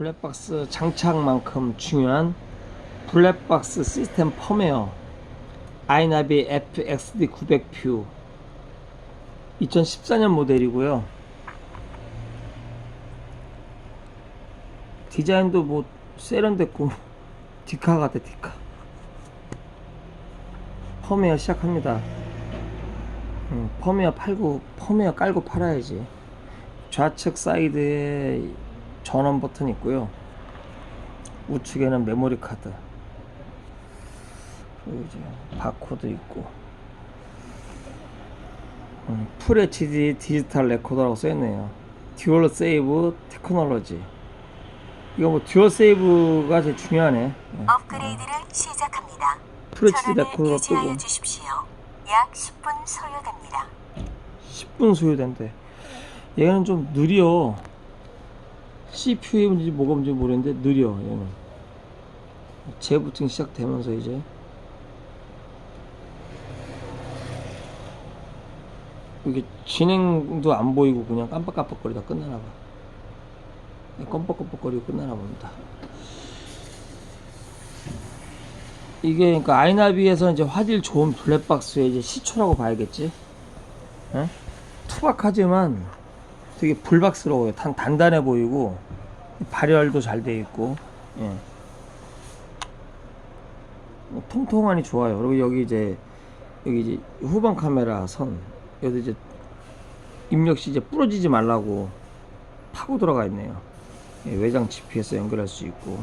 블랙박스 장착만큼 중요한 블랙박스 시스템 펌웨어 아이나비 FXD 900뷰 2014년 모델이고요. 디자인도 뭐 세련됐고 디카 같아 디카. 펌웨어 시작합니다. 음, 펌웨어 팔고 펌웨어 깔고 팔아야지. 좌측 사이드에 전원 버튼 있고요. 우측에는 메모리 카드. 그리고 이제 바코드 있고. 음, 풀 HD 디지털 레코더라고 써있네요. 듀얼 세이브 테크놀로지. 이거 뭐 듀얼 세이브가 제일 중요하네. 예. 업그레이드를 시작합니다. 풀 HD 전원을 레코더 뜨고 주십시오. 약 10분 소요됩니다. 10분 소요된대. 얘는 좀 느려. CPU인지 뭐가 뭔지 모르겠는데 느려 얘는. 재부팅 시작되면서 이제 이게 진행도 안 보이고 그냥 깜빡깜빡거리다 끝나나 봐. 껌뻑껌뻑거리고 끝나나 봅니다. 이게 그러니까 아이나비에서 이제 화질 좋은 블랙박스의 이제 시초라고 봐야겠지. 예? 투박하지만 되게 불박스러워요. 단, 단단해 보이고 발열도 잘 돼 있고 예. 뭐 통통하니 좋아요. 그리고 여기 이제 여기 이제 후방 카메라 선 여기 이제 입력시 이제 부러지지 말라고 파고 들어가 있네요. 예, 외장 GPS 연결할 수 있고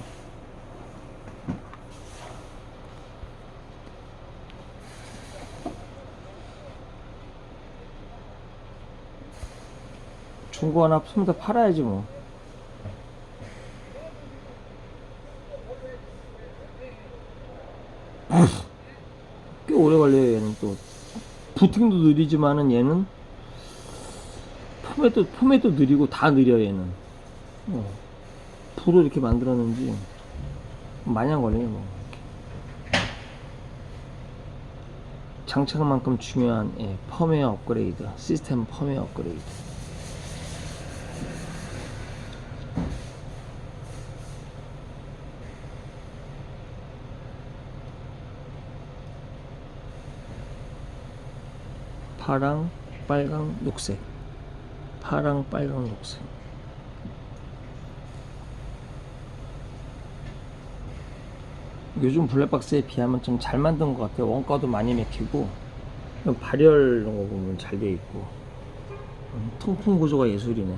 중고 하나 품다 팔아야지 뭐. 꽤 오래 걸려요 얘는 또 부팅도 느리지만은 얘는 폼에도 폼에도 느리고 다 느려 얘는 어. 불을 이렇게 만들었는지 마냥 걸리네 뭐 장착만큼 중요한 예, 펌웨어 업그레이드 시스템 펌웨어 업그레이드 파랑, 빨강, 녹색. 파랑, 빨강, 녹색. 요즘 블랙박스에 비하면 좀 잘 만든 것 같아요. 원가도 많이 맥히고 발열 이런 거 보면 잘 돼 있고 음, 통풍 구조가 예술이네.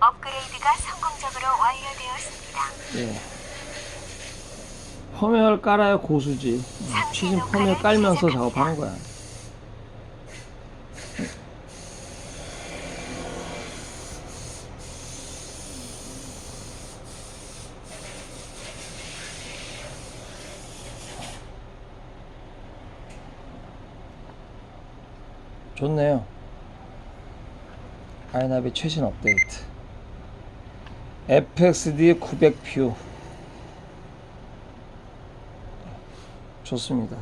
업그레이드가 성공적으로 완료되었습니다. 예. 펌웨어를 깔아야 고수지. 최신 펌웨어 깔면서 작업하는 거야. 좋네요. 아이나비 최신 업데이트. FXD 900뷰 좋습니다.